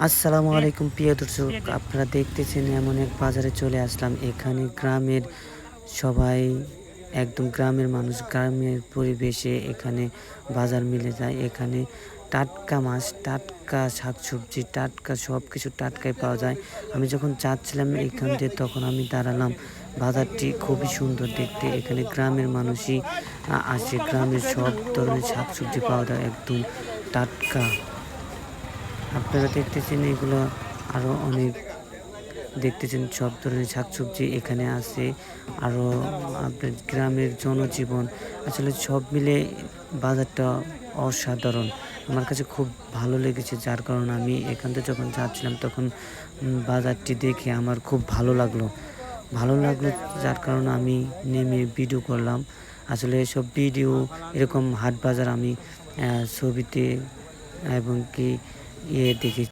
আসসালামু আলাইকুম, প্রিয় দর্শক, আপনারা দেখতেছেন এমন এক বাজারে চলে আসলাম। এখানে গ্রামের সবাই, একদম গ্রামের মানুষ, গ্রামের পরিবেশে এখানে বাজার মিলে যায়। এখানে টাটকা মাছ, টাটকা শাকসবজি, টাটকা সব কিছু টাটকাই পাওয়া যায়। আমি যখন যাচ্ছিলাম এখান দিয়ে, তখন আমি দাঁড়ালাম। বাজারটি খুবই সুন্দর দেখতে। এখানে গ্রামের মানুষই আসে। গ্রামের সব ধরনের শাকসবজি পাওয়া যায়। একদম টাটকা। আপনারা দেখতেছেন এগুলো আরও অনেক, দেখতেছেন সব ধরনের শাকসবজি এখানে আছে আরও আপনার গ্রামের জনজীবন। আসলে সব মিলে বাজারটা অসাধারণ। আমার কাছে খুব ভালো লেগেছে, যার কারণে আমি এখান থেকে যখন যাচ্ছিলাম তখন বাজারটি দেখে আমার খুব ভালো লাগল। ভালো লাগল যার কারণে আমি নেমে ভিডিও করলাম। আসলে সব ভিডিও এরকম হাট বাজার আমি ছবিতে এবং কি ইয়ে দেখে